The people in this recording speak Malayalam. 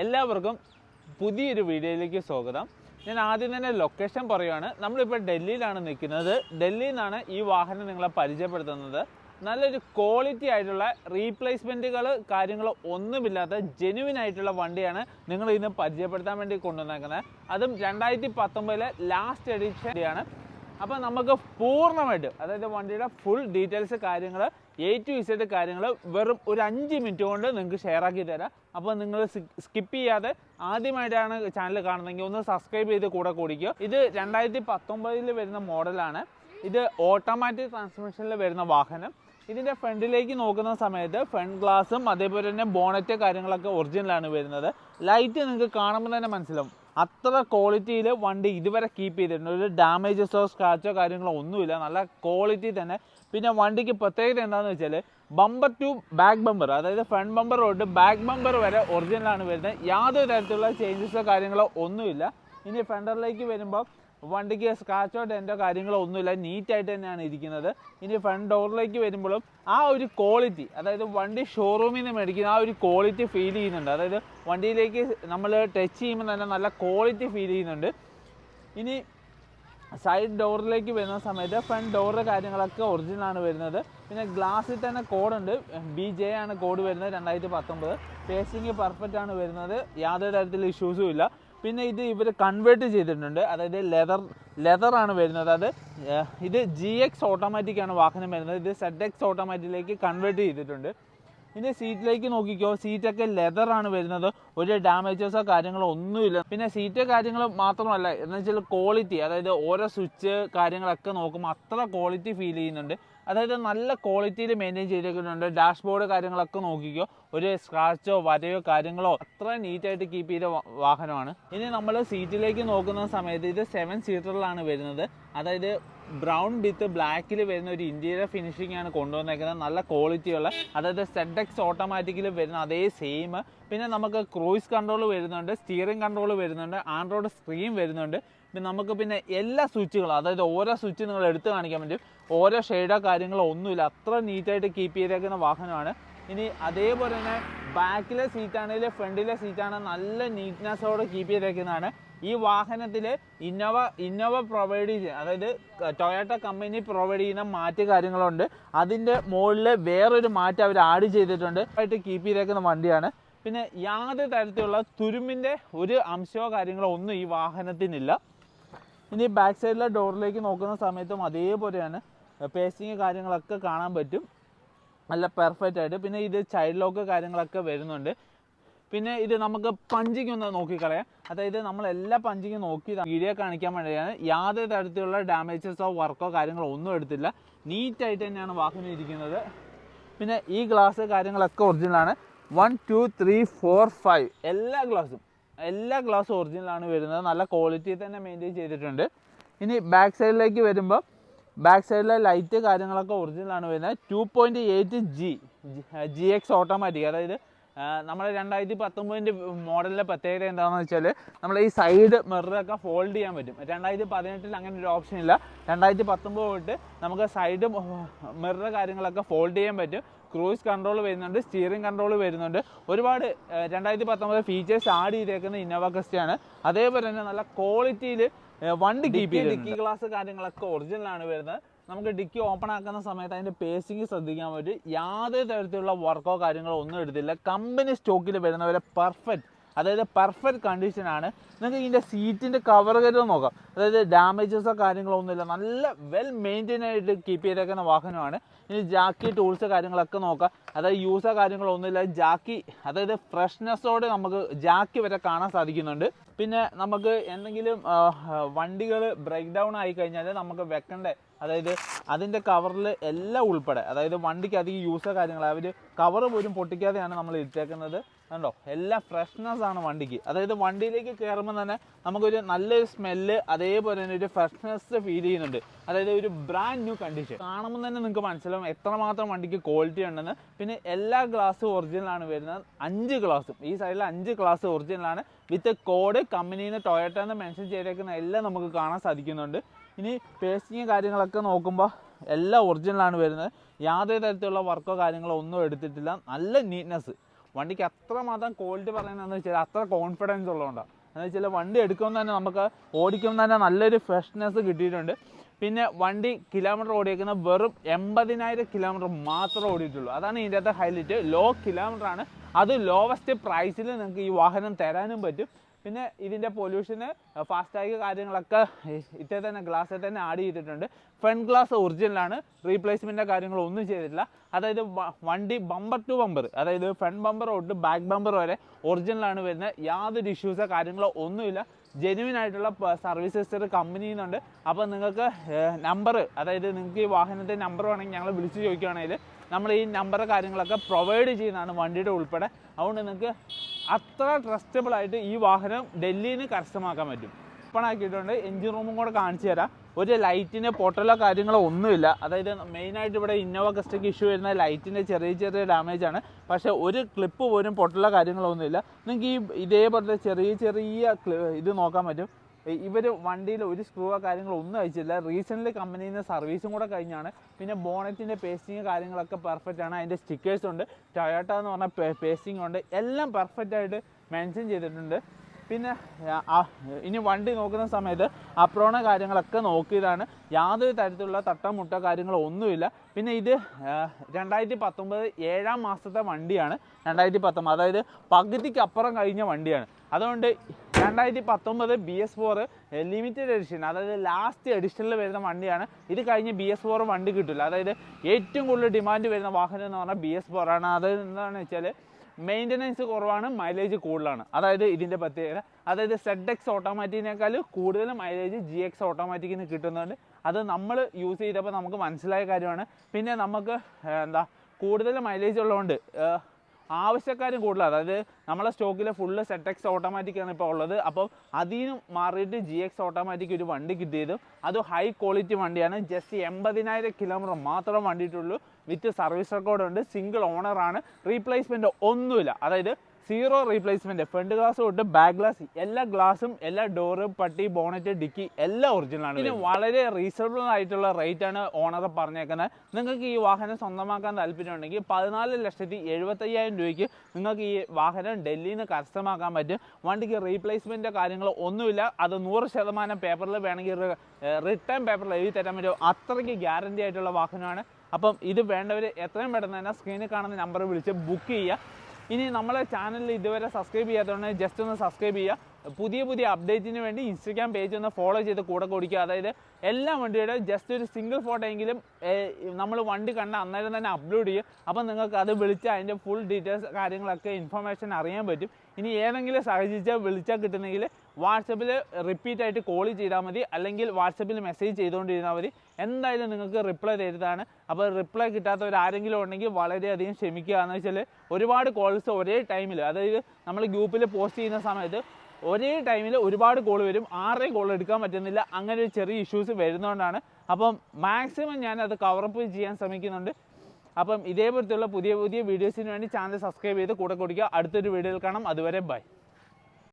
എല്ലാവർക്കും പുതിയൊരു വീഡിയോയിലേക്ക് സ്വാഗതം. ഞാൻ ആദ്യം തന്നെ ലൊക്കേഷൻ പറയുവാണ്. നമ്മളിപ്പോൾ ഡൽഹിയിലാണ് നിൽക്കുന്നത്. ഡൽഹിയിൽ നിന്നാണ് ഈ വാഹനം നിങ്ങളെ പരിചയപ്പെടുത്തുന്നത്. നല്ലൊരു ക്വാളിറ്റി ആയിട്ടുള്ള റീപ്ലേസ്മെന്റുകൾ കാര്യങ്ങൾ ഒന്നുമില്ലാത്ത ജെനുവിൻ ആയിട്ടുള്ള വണ്ടിയാണ് നിങ്ങൾ ഇന്ന് പരിചയപ്പെടുത്താൻ വേണ്ടി കൊണ്ടുവന്നേക്കുന്നത്. അതും രണ്ടായിരത്തി പത്തൊമ്പതിലെ ലാസ്റ്റ് എഡിഷൻ ആണ് അപ്പോൾ നമുക്ക് പൂർണമായിട്ട് അതായത് വണ്ടിയുടെ ഫുൾ ഡീറ്റെയിൽസ് കാര്യങ്ങൾ എ ടു ഇസഡ് കാര്യങ്ങൾ വെറും ഒരു അഞ്ച് മിനിറ്റ് കൊണ്ട് നിങ്ങൾക്ക് ഷെയർ ആക്കി തരാം. അപ്പോൾ നിങ്ങൾ സ്കിപ്പ് ചെയ്യാതെ ആദ്യമായിട്ടാണ് ചാനൽ കാണുന്നതെങ്കിൽ ഒന്ന് സബ്സ്ക്രൈബ് ചെയ്ത് കൂടെ കൂടിക്കുക ഇത് രണ്ടായിരത്തി പത്തൊമ്പതിൽ വരുന്ന മോഡലാണ്. ഇത് ഓട്ടോമാറ്റിക് ട്രാൻസ്മിഷനിൽ വരുന്ന വാഹനം. ഇതിന്റെ ഫ്രണ്ടിലേക്ക് നോക്കുന്ന സമയത്ത് ഫ്രണ്ട് ഗ്ലാസും അതേപോലെ തന്നെ ബോണറ്റ് കാര്യങ്ങളൊക്കെ ഒറിജിനലാണ് വരുന്നത്. ലൈറ്റ് നിങ്ങൾക്ക് കാണുമ്പോൾ തന്നെ മനസ്സിലാവും. അത്ര ക്വാളിറ്റിയിൽ വണ്ടി ഇതുവരെ കീപ്പ് ചെയ്തിട്ടുണ്ട്. ഒരു ഡാമേജസോ സ്ക്രാച്ചോ കാര്യങ്ങളോ ഒന്നുമില്ല. നല്ല ക്വാളിറ്റി തന്നെ. പിന്നെ വണ്ടിക്ക് പ്രത്യേകത എന്താണെന്ന് വെച്ചാൽ ബമ്പർ ടു ബാക്ക് ബമ്പർ അതായത് ഫ്രണ്ട് ബമ്പർ തൊട്ട് ബാക്ക് ബമ്പർ വരെ ഒറിജിനലാണ് വരുന്നത്. യാതൊരു തരത്തിലുള്ള ചേഞ്ചസോ കാര്യങ്ങളോ ഒന്നുമില്ല. ഇനി ഫ്രണ്ടറിലേക്ക് വരുമ്പോൾ വണ്ടിക്ക് സ്ക്രാച്ചോ ഡെന്റോ കാര്യങ്ങളോ ഒന്നുമില്ല. നീറ്റായിട്ട് തന്നെയാണ് ഇരിക്കുന്നത്. ഇനി ഫ്രണ്ട് ഡോറിലേക്ക് വരുമ്പോഴും ആ ഒരു ക്വാളിറ്റി അതായത് വണ്ടി ഷോറൂമിൽ നിന്ന് മേടിക്കുന്ന ആ ഒരു ക്വാളിറ്റി ഫീൽ ചെയ്യുന്നുണ്ട്. അതായത് വണ്ടിയിലേക്ക് നമ്മൾ ടച്ച് ചെയ്യുമ്പോൾ തന്നെ നല്ല ക്വാളിറ്റി ഫീൽ ചെയ്യുന്നുണ്ട്. ഇനി സൈഡ് ഡോറിലേക്ക് വരുന്ന സമയത്ത് ഫ്രണ്ട് ഡോറിന്റെ കാര്യങ്ങളൊക്കെ ഒറിജിനലാണ് വരുന്നത്. പിന്നെ ഗ്ലാസ്സിൽ തന്നെ കോഡുണ്ട് ബി ജെ ആണ് കോഡ് വരുന്നത് രണ്ടായിരത്തി പത്തൊമ്പത്. പേസിങ് പെർഫെക്റ്റ് ആണ് വരുന്നത്. യാതൊരു തരത്തിലുള്ള ഇഷ്യൂസും ഇല്ല. പിന്നെ ഇത് ഇവർ കൺവേർട്ട് ചെയ്തിട്ടുണ്ട്. അതായത് ലെതർ ലെതറാണ് വരുന്നത്. അത് ഇത് ജി എക്സ് ഓട്ടോമാറ്റിക്കാണ് വാഹനം വരുന്നത്. ഇത് സെഡ് എക്സ് ഓട്ടോമാറ്റിക്കിലേക്ക് കൺവേർട്ട് ചെയ്തിട്ടുണ്ട്. ഇനി സീറ്റിലേക്ക് നോക്കിക്കോ. സീറ്റൊക്കെ ലെതറാണ് വരുന്നത്. ഒരു ഡാമേജസോ കാര്യങ്ങളോ ഒന്നുമില്ല. പിന്നെ സീറ്റ് കാര്യങ്ങൾ മാത്രമല്ല എന്ന് വെച്ചാൽ ക്വാളിറ്റി അതായത് ഓരോ സ്വിച്ച് കാര്യങ്ങളൊക്കെ നോക്കുമ്പോൾ അത്ര ക്വാളിറ്റി ഫീൽ ചെയ്യുന്നുണ്ട്. അതായത് നല്ല ക്വാളിറ്റിയിൽ മെയിന്റെയിൻ ചെയ്തിരിക്കുന്നുണ്ട് ഡാഷ്ബോർഡ് കാര്യങ്ങളൊക്കെ നോക്കിക്കോ. ഒരു സ്ക്രാച്ചോ വരയോ കാര്യങ്ങളോ അത്ര നീറ്റായിട്ട് കീപ്പ് ചെയ്ത വാഹനമാണ്. ഇനി നമ്മൾ സീറ്റിലേക്ക് നോക്കുന്ന സമയത്ത് ഇത് സെവൻ സീറ്ററിലാണ് വരുന്നത്. അതായത് ബ്രൗൺ വിത്ത് ബ്ലാക്കിൽ വരുന്ന ഒരു ഇന്റീരിയർ ഫിനിഷിംഗ് ആണ് കൊണ്ടുവന്നേക്കുന്നത്. നല്ല ക്വാളിറ്റിയുള്ള അതായത് സെഡ് എക്സ് ഓട്ടോമാറ്റിക്കിൽ വരുന്ന അതേ സെയിം പിന്നെ നമുക്ക് ക്രൂയിസ് കൺട്രോൾ വരുന്നുണ്ട് സ്റ്റിയറിംഗ് കൺട്രോൾ വരുന്നുണ്ട് ആൻഡ്രോയിഡ് സ്ക്രീൻ വരുന്നുണ്ട്. പിന്നെ നമുക്ക് പിന്നെ എല്ലാ സ്വിച്ചുകളും അതായത് ഓരോ സ്വിച്ച് നിങ്ങൾ എടുത്ത് കാണിക്കാൻ പറ്റും. ഓരോ ഷെയ്ഡോ കാര്യങ്ങളോ ഒന്നുമില്ല. അത്ര നീറ്റായിട്ട് കീപ്പ് ചെയ്തേക്കുന്ന വാഹനമാണ്. ഇനി അതേപോലെ തന്നെ ബാക്കിലെ സീറ്റാണെങ്കിലും ഫ്രണ്ടിലെ സീറ്റാണ് നല്ല നീറ്റ്നെസ്സോടെ കീപ്പ് ചെയ്തേക്കുന്നതാണ്. ഈ വാഹനത്തിൽ ഇന്നോവ ഇന്നോവ പ്രൊവൈഡ് ചെയ്യുന്ന അതായത് ടൊയോട്ട കമ്പനി പ്രൊവൈഡ് ചെയ്യുന്ന മാറ്റ് കാര്യങ്ങളുണ്ട്. അതിന്റെ മുകളിൽ വേറൊരു മാറ്റ് അവർ ആഡ് ചെയ്തിട്ടുണ്ട്. ആയിട്ട് കീപ്പ് ചെയ്തേക്കുന്ന വണ്ടിയാണ്. പിന്നെ യാതൊരു തരത്തിലുള്ള തുരുമ്പിന്റെ ഒരു അംശമോ കാര്യങ്ങളോ ഒന്നും ഈ വാഹനത്തിനില്ല. ഇനി ബാക്ക് സൈഡിലെ ഡോറിലേക്ക് നോക്കുന്ന സമയത്തും അതേപോലെയാണ്. പേസ്റ്റിങ് കാര്യങ്ങളൊക്കെ കാണാൻ പറ്റും. നല്ല പെർഫെക്റ്റ് ആയിട്ട്. പിന്നെ ഇത് ചൈൽഡ് ലോക്ക് കാര്യങ്ങളൊക്കെ വരുന്നുണ്ട്. പിന്നെ ഇത് നമുക്ക് പഞ്ചിങ് ഒന്ന് നോക്കിക്കളയാം. അതായത് നമ്മൾ എല്ലാ പഞ്ചിങ്ങും നോക്കി വീഡിയോ കാണിക്കാൻ വേണ്ടിയാണ്. യാതൊരു തരത്തിലുള്ള ഡാമേജസോ വർക്കോ കാര്യങ്ങളോ ഒന്നും എടുത്തില്ല. നീറ്റായിട്ട് തന്നെയാണ് വാഹനം ഇരിക്കുന്നത്. പിന്നെ ഈ ഗ്ലാസ് കാര്യങ്ങളൊക്കെ ഒറിജിനലാണ് one two three four five എല്ലാ ഗ്ലാസും എല്ലാ ഗ്ലാസും ഒറിജിനലാണ് വരുന്നത്. നല്ല ക്വാളിറ്റി തന്നെ മെയിന്റെയിൻ ചെയ്തിട്ടുണ്ട്. ഇനി ബാക്ക് സൈഡിലേക്ക് വരുമ്പോൾ ബാക്ക് സൈഡിലെ ലൈറ്റ് കാര്യങ്ങളൊക്കെ ഒറിജിനലാണ് വരുന്നത്. Two point eight G G X automatic അതായത് നമ്മൾ രണ്ടായിരത്തി പത്തൊമ്പതിന്റെ മോഡലിലെ പ്രത്യേകത എന്താണെന്ന് വെച്ചാൽ നമ്മൾ ഈ സൈഡ് മിററൊക്കെ ഫോൾഡ് ചെയ്യാൻ പറ്റും. രണ്ടായിരത്തി പതിനെട്ടിൽ അങ്ങനെ ഒരു ഓപ്ഷൻ ഇല്ല. രണ്ടായിരത്തി പത്തൊമ്പത് തൊട്ട് നമുക്ക് സൈഡ് മിറർ കാര്യങ്ങളൊക്കെ ഫോൾഡ് ചെയ്യാൻ പറ്റും. ക്രൂയിസ് കൺട്രോൾ വരുന്നുണ്ട് സ്റ്റിയറിംഗ് കൺട്രോൾ വരുന്നുണ്ട്. ഒരുപാട് രണ്ടായിരത്തി പത്തൊമ്പത് ഫീച്ചേഴ്സ് ആഡ് ചെയ്തേക്കുന്ന ഇന്നോവ ക്രിസ്റ്റയാണ് അതേപോലെ തന്നെ നല്ല ക്വാളിറ്റിയിൽ വണ്ടി കീപ്പ് ചെയ്ത് ഗ്ലാസ് കാര്യങ്ങളൊക്കെ ഒറിജിനലാണ് വരുന്നത്. നമുക്ക് ഡിക്കി ഓപ്പൺ ആക്കുന്ന സമയത്ത് അതിന്റെ പേസിങ് ശ്രദ്ധിക്കാൻ പറ്റും. യാതൊരു തരത്തിലുള്ള വർക്കോ കാര്യങ്ങളോ ഒന്നും എടുത്തില്ല. കമ്പനി സ്റ്റോക്കിൽ വരുന്ന പോലെ പെർഫെക്റ്റ് അതായത് പെർഫെക്റ്റ് കണ്ടീഷനാണ് നിങ്ങൾക്ക് ഇതിന്റെ സീറ്റിന്റെ കവർ കരുത് നോക്കാം. അതായത് ഡാമേജസോ കാര്യങ്ങളോ ഒന്നുമില്ല നല്ല വെൽ മെയിന്റെയിൻ ആയിട്ട് കീപ്പ് ചെയ്തേക്കുന്ന വാഹനമാണ്. ഇനി ജാക്കി ടൂൾസ് കാര്യങ്ങളൊക്കെ നോക്കാം. അതായത് യൂസോ കാര്യങ്ങളോ ഒന്നുമില്ല ജാക്കി അതായത് ഫ്രഷ്നെസ്സോടെ നമുക്ക് ജാക്കി വരെ കാണാൻ സാധിക്കുന്നുണ്ട്. പിന്നെ നമുക്ക് എന്തെങ്കിലും വണ്ടികൾ ബ്രേക്ക് ഡൗൺ ആയി കഴിഞ്ഞാൽ നമുക്ക് വെക്കണ്ടേ? അതായത് അതിന്റെ കവറിൽ എല്ലാം ഉൾപ്പെടെ അതായത് വണ്ടിക്ക് അധികം യൂസോ കാര്യങ്ങൾ അവർ കവർ പോലും പൊട്ടിക്കാതെയാണ് നമ്മൾ ഇട്ടേക്കുന്നത്. കണ്ടോ? എല്ലാ ഫ്രഷ്നെസ് ആണ് വണ്ടിക്ക്. അതായത് വണ്ടിയിലേക്ക് കയറുമ്പോൾ തന്നെ നമുക്കൊരു നല്ലൊരു സ്മെല്ല് അതേപോലെ തന്നെ ഒരു ഫ്രഷ്നെസ് ഫീൽ ചെയ്യുന്നുണ്ട്. അതായത് ഒരു ബ്രാൻഡ് ന്യൂ കണ്ടീഷൻ കാണുമ്പോൾ തന്നെ നിങ്ങൾക്ക് മനസ്സിലാവും എത്രമാത്രം വണ്ടിക്ക് ക്വാളിറ്റി ഉണ്ടെന്ന്. പിന്നെ എല്ലാ ഗ്ലാസ്സും ഒറിജിനലാണ് വരുന്നത്. അഞ്ച് ഗ്ലാസ്സും ഈ സൈഡിൽ അഞ്ച് ഗ്ലാസ് ഒറിജിനലാണ് വിത്ത് കോഡ് കമ്പനിയിൽ നിന്ന് ടൊയറ്റ എന്ന് മെൻഷൻ ചെയ്തേക്കുന്ന എല്ലാം നമുക്ക് കാണാൻ സാധിക്കുന്നുണ്ട്. ഇനി പേസ്റ്റിങ് കാര്യങ്ങളൊക്കെ നോക്കുമ്പോൾ എല്ലാം ഒറിജിനലാണ് വരുന്നത്. യാതൊരു തരത്തിലുള്ള വർക്കോ കാര്യങ്ങളോ ഒന്നും എടുത്തിട്ടില്ല. നല്ല നീറ്റ്നെസ് വണ്ടിക്ക് അത്രമാത്രം ക്വാളിറ്റി പറയുന്നതെന്ന് വെച്ചാൽ അത്ര കോൺഫിഡൻസ് ഉള്ളതുകൊണ്ടാണ് എന്ന് വെച്ചാൽ വണ്ടി എടുക്കുമ്പോൾ തന്നെ നമുക്ക് ഓടിക്കുമ്പോൾ തന്നെ നല്ലൊരു ഫ്രഷ്നെസ് കിട്ടിയിട്ടുണ്ട്. പിന്നെ വണ്ടി കിലോമീറ്റർ ഓടിയേക്കുന്ന വെറും എൺപതിനായിരം കിലോമീറ്റർ മാത്രമേ ഓടിയിട്ടുള്ളൂ. അതാണ് ഇതിന്റെ അകത്ത് ഹൈലൈറ്റ് ലോ കിലോമീറ്റർ ആണ്. അത് ലോവസ്റ്റ് പ്രൈസിൽ നിങ്ങൾക്ക് ഈ വാഹനം തരാനും പറ്റും. പിന്നെ ഇതിന്റെ പൊല്യൂഷന് ഫാസ്റ്റാഗ് കാര്യങ്ങളൊക്കെ ഇറ്റേ തന്നെ ഗ്ലാസ്സിൽ തന്നെ ആഡ് ചെയ്തിട്ടുണ്ട്. ഫ്രണ്ട് ഗ്ലാസ് ഒറിജിനലാണ് റീപ്ലേസ്മെന്റ് കാര്യങ്ങളൊന്നും ചെയ്തിട്ടില്ല. അതായത് വണ്ടി ബമ്പർ ടു ബമ്പർ അതായത് ഫ്രണ്ട് ബമ്പർ തൊട്ട് ബാക്ക് ബമ്പർ വരെ ഒറിജിനലാണ് വരുന്നത്. യാതൊരു ഇഷ്യൂസോ കാര്യങ്ങളോ ഒന്നുമില്ല. ജെനുവിൻ ആയിട്ടുള്ള സർവീസ് സിസ്റ്റർ കമ്പനിയിൽ നിന്നുണ്ട് അപ്പോൾ നിങ്ങൾക്ക് നമ്പർ അതായത് നിങ്ങൾക്ക് ഈ വാഹനത്തിന്റെ നമ്പർ വേണമെങ്കിൽ ഞങ്ങൾ വിളിച്ച് ചോദിക്കുകയാണെങ്കിൽ നമ്മൾ ഈ നമ്പർ കാര്യങ്ങളൊക്കെ പ്രൊവൈഡ് ചെയ്യുന്നതാണ് വണ്ടിയുടെ ഉൾപ്പെടെ. അതുകൊണ്ട് നിങ്ങൾക്ക് അത്ര ട്രസ്റ്റബിൾ ആയിട്ട് ഈ വാഹനം ഡൽഹിയിൽ കരസ്ഥമാക്കാൻ പറ്റും. ഓപ്പൺ ആക്കിയിട്ടുണ്ട് എഞ്ചിൻ റൂമും കൂടെ കാണിച്ചു തരാം. ഒരു ലൈറ്റിന്റെ പൊട്ടലോ കാര്യങ്ങളോ ഒന്നുമില്ല. അതായത് മെയിനായിട്ട് ഇവിടെ ഇന്നോവ കസ്റ്റക്ക് ഇഷ്യൂ വരുന്ന ലൈറ്റിന്റെ ചെറിയ ചെറിയ ഡാമേജ് ആണ്. പക്ഷേ ഒരു ക്ലിപ്പ് പോലും പൊട്ടലോ കാര്യങ്ങളോ ഒന്നുമില്ല. നിങ്ങൾക്ക് ഈ ഇതേപോലത്തെ ചെറിയ ചെറിയ ഇത് നോക്കാൻ പറ്റും. ഇവർ വണ്ടിയിൽ ഒരു സ്ക്രൂവോ കാര്യങ്ങളോ ഒന്നും അയച്ചില്ല. റീസെന്റ്ലി കമ്പനിയിൽ നിന്ന് സർവീസും കൂടെ കഴിഞ്ഞാണ്. പിന്നെ ബോണറ്റിന്റെ പേസ്റ്റിങ് കാര്യങ്ങളൊക്കെ പെർഫെക്റ്റ് ആണ്. അതിന്റെ സ്റ്റിക്കേഴ്സ് ഉണ്ട്. ടൊയോട്ട എന്ന് പറഞ്ഞ പേസ്റ്റിംഗ് ഉണ്ട്. എല്ലാം പെർഫെക്റ്റ് ആയിട്ട് മെൻഷൻ ചെയ്തിട്ടുണ്ട്. പിന്നെ ഇനി വണ്ടി നോക്കുന്ന സമയത്ത് അപ്രോണ കാര്യങ്ങളൊക്കെ നോക്കിയതാണ്. യാതൊരു തരത്തിലുള്ള തട്ടം മുട്ട കാര്യങ്ങളോ ഒന്നുമില്ല പിന്നെ ഇത് രണ്ടായിരത്തി പത്തൊമ്പത് ഏഴാം മാസത്തെ വണ്ടിയാണ്. രണ്ടായിരത്തി പത്തൊമ്പത് അതായത് പകുതിക്കപ്പുറം കഴിഞ്ഞ വണ്ടിയാണ്. അതുകൊണ്ട് രണ്ടായിരത്തി പത്തൊമ്പത് B S four limited edition അതായത് ലാസ്റ്റ് എഡിഷനിൽ വരുന്ന വണ്ടിയാണ്. ഇത് കഴിഞ്ഞ് ബി എസ് ഫോർ വണ്ടി കിട്ടില്ല അതായത് ഏറ്റവും കൂടുതൽ ഡിമാൻഡ് വരുന്ന വാഹനം എന്ന് പറഞ്ഞാൽ ബി എസ് ഫോർ ആണ്. അത് എന്താണെന്ന് വെച്ചാൽ മെയിന്റനൻസ് കുറവാണ് മൈലേജ് കൂടുതലാണ്. അതായത് ഇതിന്റെ പ്രത്യേകത അതായത് സെഡ് എക്സ് ഓട്ടോമാറ്റിക്കിനേക്കാൾ കൂടുതൽ മൈലേജ് ജി എക്സ് ഓട്ടോമാറ്റിക്കിന് കിട്ടുന്നുണ്ട്. അത് നമ്മൾ യൂസ് ചെയ്തപ്പോൾ നമുക്ക് മനസ്സിലായ കാര്യമാണ്. പിന്നെ നമുക്ക് എന്താ കൂടുതൽ മൈലേജ് ഉള്ളതുകൊണ്ട് ആവശ്യക്കാരും കൂടുതലാണ് അതായത് നമ്മളെ സ്റ്റോക്കിൽ ഫുള്ള് സെറ്റ് എക്സ് ഓട്ടോമാറ്റിക്കാണ് ഇപ്പോൾ ഉള്ളത്. അപ്പോൾ നിന്നും മാറിയിട്ട് ജി എക്സ് ഓട്ടോമാറ്റിക് ഒരു വണ്ടി കിട്ടിയത്. അത് ഹൈ ക്വാളിറ്റി വണ്ടിയാണ്. ജസ്റ്റ് എൺപതിനായിരം കിലോമീറ്റർ മാത്രം വണ്ടിയിട്ടുള്ളൂ. വിത്ത് സർവീസ് റെക്കോർഡ് ഉണ്ട്. സിംഗിൾ ഓണറാണ് റീപ്ലേസ്മെന്റ് ഒന്നുമില്ല. അതായത് സീറോ റീപ്ലേസ്മെന്റ് ഫ്രണ്ട് ഗ്ലാസ് തൊട്ട് ബാക്ക് ഗ്ലാസ് എല്ലാ ഗ്ലാസും എല്ലാ ഡോറ് പട്ടി ബോണറ്റ് ഡിക്കി എല്ലാം ഒറിജിനലാണ് ഇതിന് വളരെ റീസണബിൾ ആയിട്ടുള്ള റേറ്റ് ആണ് ഓണർ പറഞ്ഞേക്കുന്നത്. നിങ്ങൾക്ക് ഈ വാഹനം സ്വന്തമാക്കാൻ താല്പര്യമുണ്ടെങ്കിൽ പതിനാല് ലക്ഷത്തി എഴുപത്തയ്യായിരം രൂപയ്ക്ക് നിങ്ങൾക്ക് ഈ വാഹനം ഡൽഹിയിൽ നിന്ന് കരസ്ഥമാക്കാൻ പറ്റും. വണ്ടിക്ക് റീപ്ലേസ്മെന്റ് കാര്യങ്ങൾ ഒന്നുമില്ല. അത് നൂറ് ശതമാനം പേപ്പറിൽ വേണമെങ്കിൽ റിട്ടേൺ പേപ്പറിൽ എഴുതി തരാൻ പറ്റും. അത്രയ്ക്ക് ഗ്യാരണ്ടി ആയിട്ടുള്ള വാഹനമാണ്. അപ്പം ഇത് വേണ്ടവർ എത്രയും പെട്ടെന്ന് തന്നെ സ്ക്രീനിൽ കാണുന്ന നമ്പർ വിളിച്ച് ബുക്ക് ചെയ്യുക. ഇനി നമ്മളെ ചാനലിൽ ഇതുവരെ സബ്സ്ക്രൈബ് ചെയ്യാത്തതുകൊണ്ട് ജസ്റ്റ് ഒന്ന് സബ്സ്ക്രൈബ് ചെയ്യുക. പുതിയ പുതിയ അപ്ഡേറ്റിന് വേണ്ടി ഇൻസ്റ്റഗ്രാം പേജ് ഒന്ന് ഫോളോ ചെയ്ത് കൂടെ കൊടുക്കുക. അതായത് എല്ലാ വണ്ടിയുടെ ജസ്റ്റ് ഒരു സിംഗിൾ ഫോട്ടോ എങ്കിലും നമ്മൾ വണ്ടി കണ്ട അന്നേരം തന്നെ അപ്ലോഡ് ചെയ്യും. അപ്പം നിങ്ങൾക്ക് അത് വിളിച്ച് അതിന്റെ ഫുൾ ഡീറ്റെയിൽസ് കാര്യങ്ങളൊക്കെ ഇൻഫർമേഷൻ അറിയാൻ പറ്റും. ഇനി ഏതെങ്കിലും സാഹചര്യം വിളിച്ചാൽ കിട്ടുന്നെങ്കിൽ വാട്സപ്പിൽ റിപ്പീറ്റ് ആയിട്ട് കോൾ ചെയ്താൽ മതി. അല്ലെങ്കിൽ വാട്സപ്പിൽ മെസ്സേജ് ചെയ്തുകൊണ്ടിരുന്നാൽ മതി. എന്തായാലും നിങ്ങൾക്ക് റിപ്ലൈ തരുന്നതാണ്. അപ്പോൾ റിപ്ലൈ കിട്ടാത്തവർ ആരെങ്കിലും ഉണ്ടെങ്കിൽ വളരെയധികം ക്ഷമിക്കുക എന്ന് വെച്ചാൽ ഒരുപാട് കോൾസ് ഒരേ ടൈമിൽ അതായത് നമ്മൾ ഗ്രൂപ്പിൽ പോസ്റ്റ് ചെയ്യുന്ന സമയത്ത് ഒരേ ടൈമിൽ ഒരുപാട് കോൾ വരും. ആറേ കോൾ എടുക്കാൻ പറ്റുന്നില്ല. അങ്ങനെ ഒരു ചെറിയ ഇഷ്യൂസ് വരുന്നതുകൊണ്ടാണ് അപ്പം മാക്സിമം ഞാൻ അത് കവറപ്പ് ചെയ്യാൻ ശ്രമിക്കുന്നുണ്ട്. അപ്പം ഇതേപോലത്തെയുള്ള പുതിയ പുതിയ വീഡിയോസിന് വേണ്ടി ചാനൽ സബ്സ്ക്രൈബ് ചെയ്ത് കൂടെ കൊടുക്കുക. അടുത്തൊരു വീഡിയോയിൽ കാണാം. അതുവരെ ബൈ